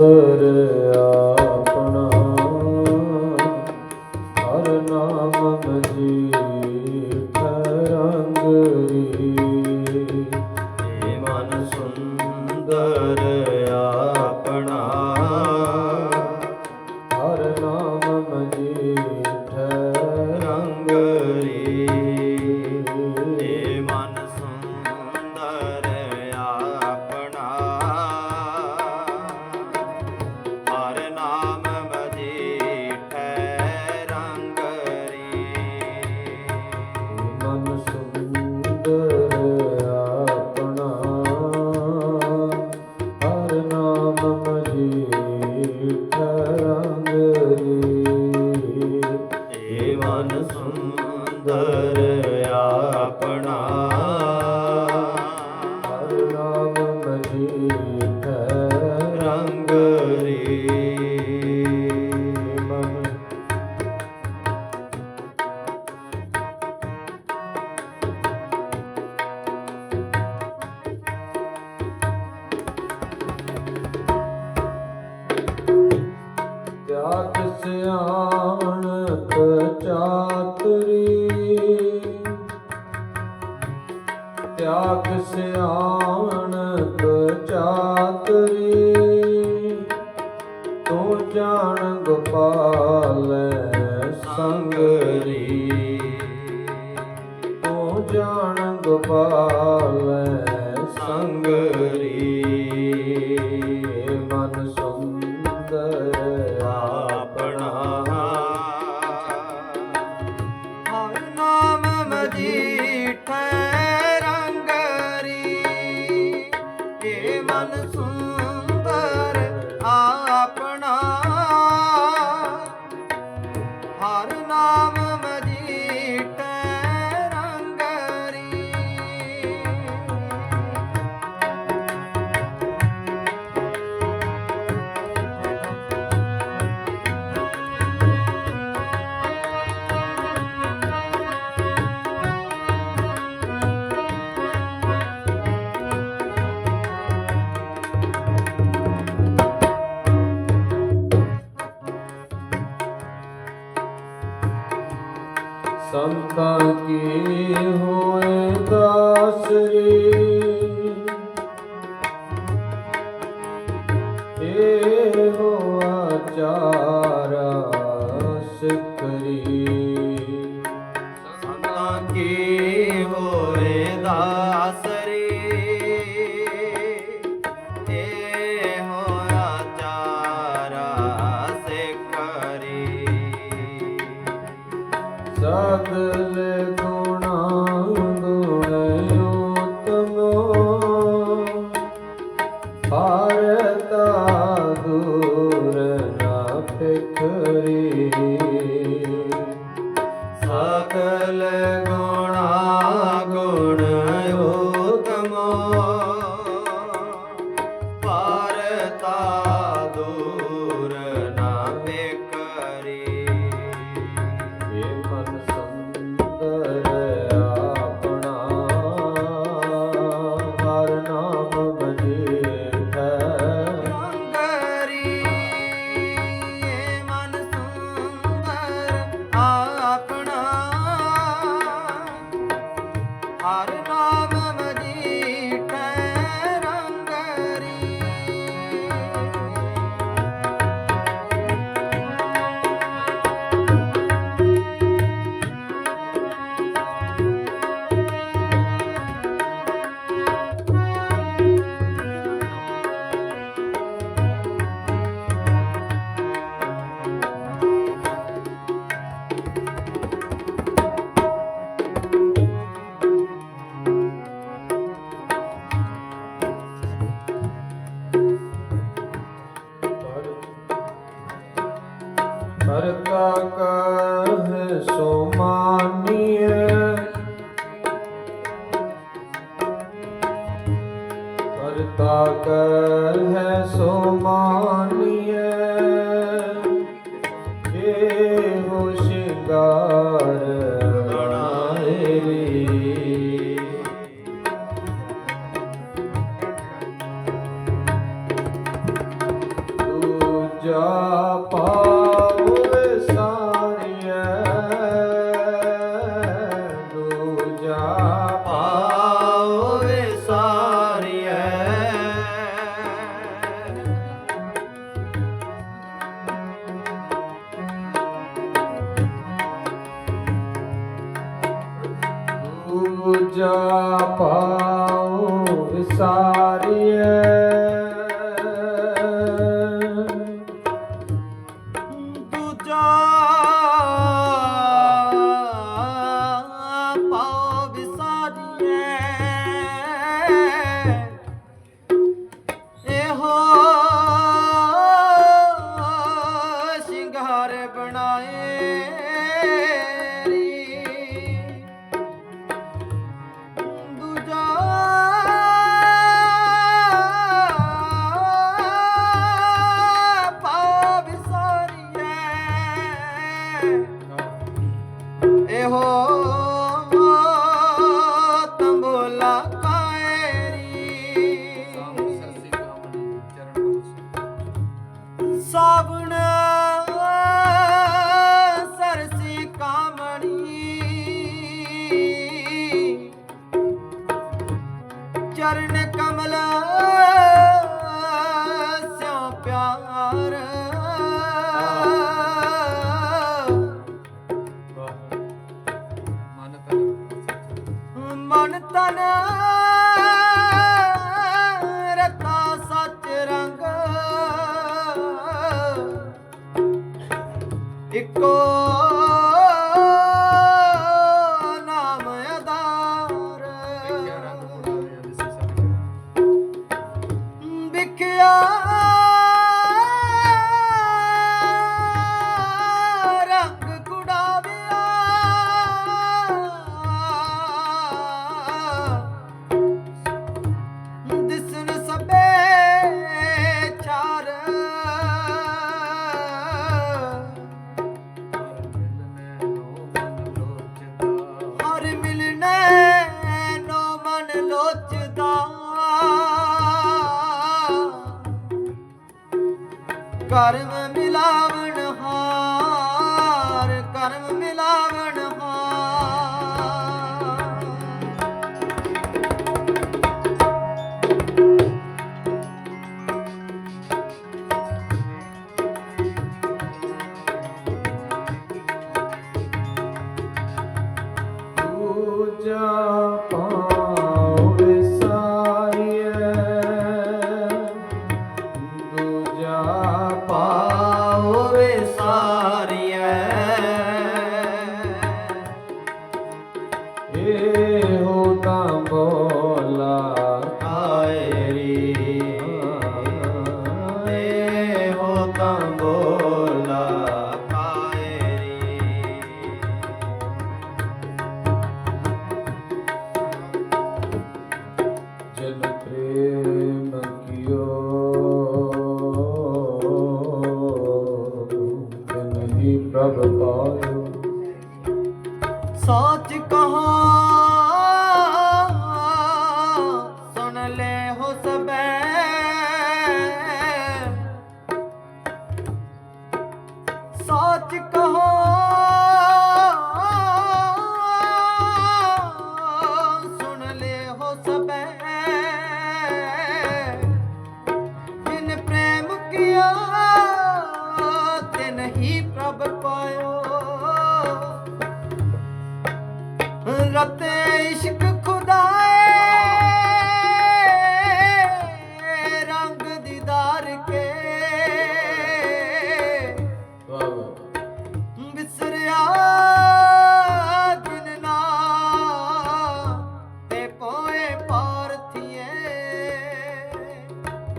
ਕਰਿਆ Thank you. ਤਿਆਗ ਸਿਆਣ ਪਚਾਤਰੀ ਤੂੰ ਜਾਣ ਗੋਪਾਲ ਸੰਗਰੀ ਤੂੰ ਜਾਣ ਗੋਪਾਲ ਕਰੇ। ਸੰਤਾਂ ਕੇ सकल गुणा गुण ਕਰਤਾ ਕਰ ਹੈ ਸੋ ਮਾਨੀ Yeah. দানা ਕਰਮ ਮਿਲਾਵਣ ਹਾਰ ਕਰਮ ਮਿਲਾਵਣ ਹਾਰ। ਪਾ ਹਸਰਤ ਇਸ਼ਕ ਖੁਦਾਏ ਰੰਗ ਦੀਦਾਰ ਕੇ। ਬਿਸਰਿਆ ਗਿਨਨਾ ਤੇ ਪੋਏ ਪਾਰਥੀਏ।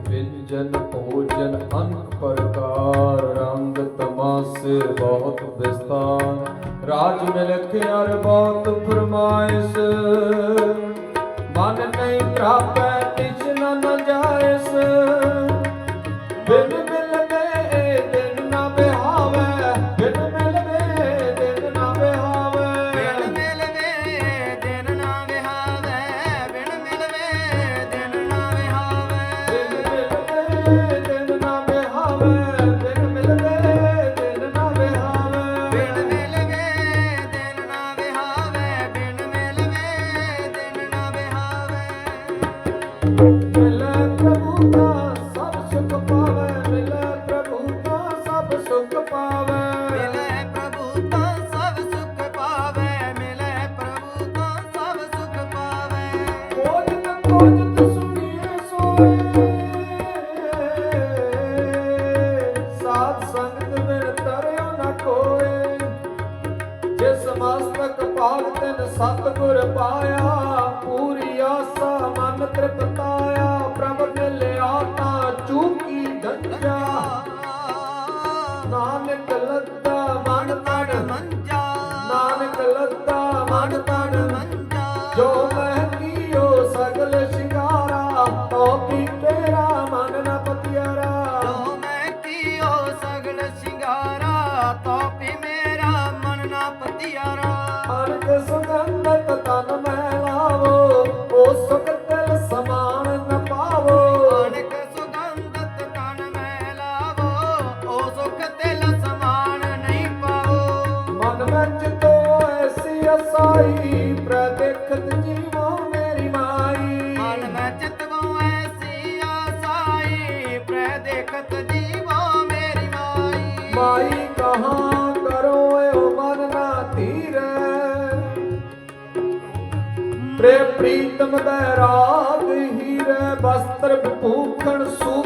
ਵਿੰਜਨ ਭੋਜਨ ਅੰਕ ਪ੍ਰਕਾਰ ਰੰਗ ਤਮਾਸੇ ਬਹੁਤ ਵਿਸਤਾਰ ਰਾਜ ਮਿਲਤ ਅਰ ਬਹੁਤ ਫਰਮਾਇਸ। ਮਨ ਨਹੀਂ ਪ੍ਰਾਪੈ ਨਿਜ பாடு பாடு ਕੰਨ ਬੈ ਰਾਤ ਹੀਰੇ ਬਸਤਰ ਭੂਖਣ ਸੂ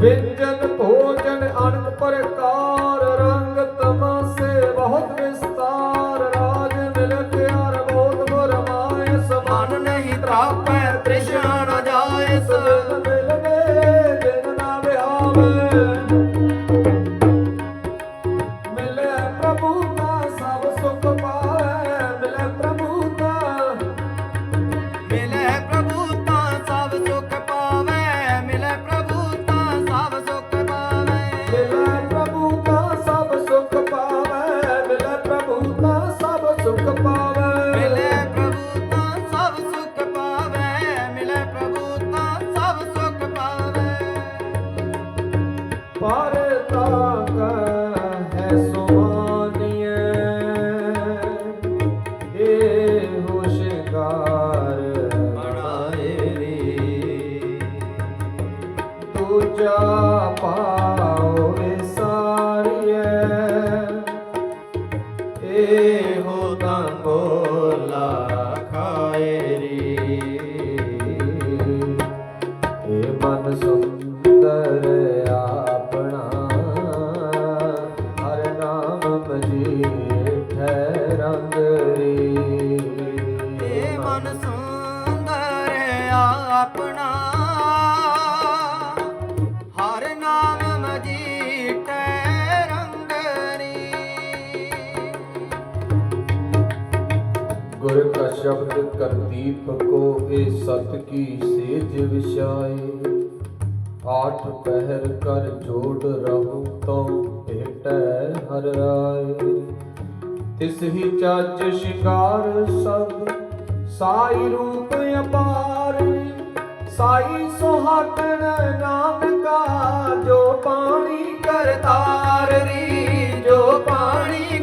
ベンジャ 보자 ਕਰ ਦੀਪ ਕੋ ਇਹ ਸਤ ਕੀ ਸੇਜ ਵਿਛਾਏ। ਆਠ ਪਹਿਰ ਕਰ ਜੋੜ ਰਹੂ, ਤਉ ਭੇਟੈ ਹਰ ਰਾਏ। ਤਿਸ ਹੀ ਚੱਜ ਸ਼ਿਕਾਰ ਸਭ, ਸਾਈ ਰੂਪ ਅਪਾਰ। ਸਾਈ ਸੁਹਾਗਣ ਨਾਮ ਕਾ ਜੋ ਪਾਣੀ ਕਰਤਾਰ ਰੀ, ਜੋ ਪਾਣੀ